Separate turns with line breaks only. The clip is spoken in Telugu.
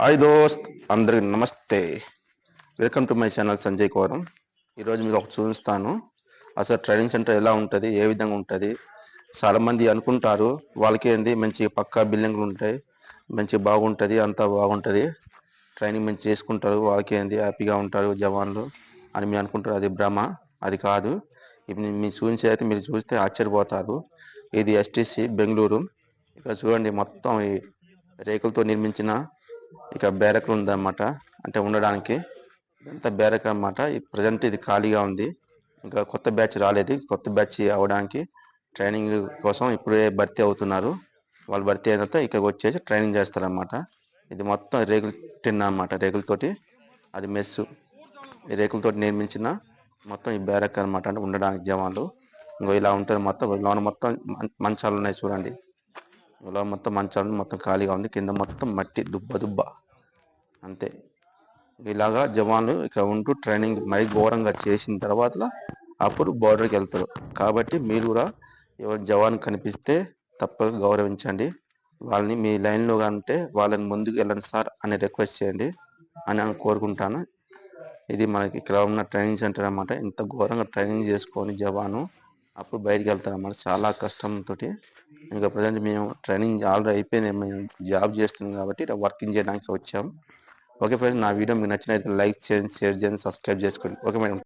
హాయ్ దోస్త్ అందరికి నమస్తే. Welcome to my channel Sanjay Koram ఈరోజు మీకు ఒకటి చూపిస్తాను. అసలు ట్రైనింగ్ సెంటర్ ఎలా ఉంటుంది ఏ విధంగా ఉంటుంది? చాలామంది అనుకుంటారు వాళ్ళకి ఏంది మంచి పక్కా బిల్డింగ్లు ఉంటాయి మంచి బాగుంటుంది అంతా బాగుంటుంది. ట్రైనింగ్ మంచి చేసుకుంటారు వాళ్ళకి ఏంది హ్యాపీగా ఉంటారు జవాన్లు అని మీరు అనుకుంటారు అది భ్రమ అది కాదు. ఇప్పుడు మీరు మీ చూపించే అయితే మీరు చూస్తే ఆశ్చర్యపోతారు. ఇది ఎస్టీసీ బెంగళూరు ఇక్కడ చూడండి మొత్తం ఈ రేకులతో నిర్మించిన ఇక బ్యారక్ ఉందన్నమాట. అంటే ఉండడానికి ఎంత బ్యారక్ అన్నమాట. ప్రజెంట్ ఇది ఖాళీగా ఉంది. ఇంకా కొత్త బ్యాచ్ రాలేదు. కొత్త బ్యాచ్ అవడానికి ట్రైనింగ్ కోసం ఇప్పుడే భర్తీ అవుతున్నారు. వాళ్ళు భర్తీ అయిన తర్వాత ఇక్కడికి వచ్చేసి ట్రైనింగ్ చేస్తారన్నమాట. ఇది మొత్తం రేకులు టిన్ అన్నమాట. రేకులతోటి అది మెస్సు ఈ రేకులతోటి నిర్మించిన మొత్తం ఈ బ్యారక్ అన్నమాట. అంటే ఉండడానికి జవాన్లు. ఇంకో ఇలా ఉంటారు మొత్తం. లోన మొత్తం మంచాలు ఉన్నాయి చూడండి. ఇలా మొత్తం మంచాలు మొత్తం ఖాళీగా ఉంది. కింద మొత్తం మట్టి దుబ్బ దుబ్బ. అంతే. ఇలాగా జవాన్లు ఇక్కడ ఉంటూ ట్రైనింగ్ మై ఘోరంగా చేసిన తర్వాత అప్పుడు బోర్డర్కి వెళ్తారు. కాబట్టి మీరు కూడా ఎవరు జవాన్ కనిపిస్తే తప్పక గౌరవించండి. వాళ్ళని మీ లైన్లో ఉంటే వాళ్ళని ముందుకు వెళ్ళండి సార్ అని రిక్వెస్ట్ చేయండి అని నేను కోరుకుంటాను. ఇది మనకి ఇక్కడ ఉన్న ట్రైనింగ్ సెంటర్ అనమాట ఇంత ఘోరంగా ట్రైనింగ్ చేసుకొని జవాను అప్పుడు బయటికి వెళ్తారు అన్నమాట. చాలా కష్టంతో ఇంకా ప్రజెంట్ మేము ట్రైనింగ్ ఆల్రెడీ అయిపోయింది. మేము జాబ్ చేస్తున్నాం కాబట్టి ఇలా వర్కింగ్ చేయడానికి వచ్చాం. ఓకే ఫ్రెండ్స్ నా వీడియో మీకు నచ్చిన లైక్ చేయండి షేర్ చేయండి సబ్స్క్రైబ్ చేసుకోండి. Okay madam.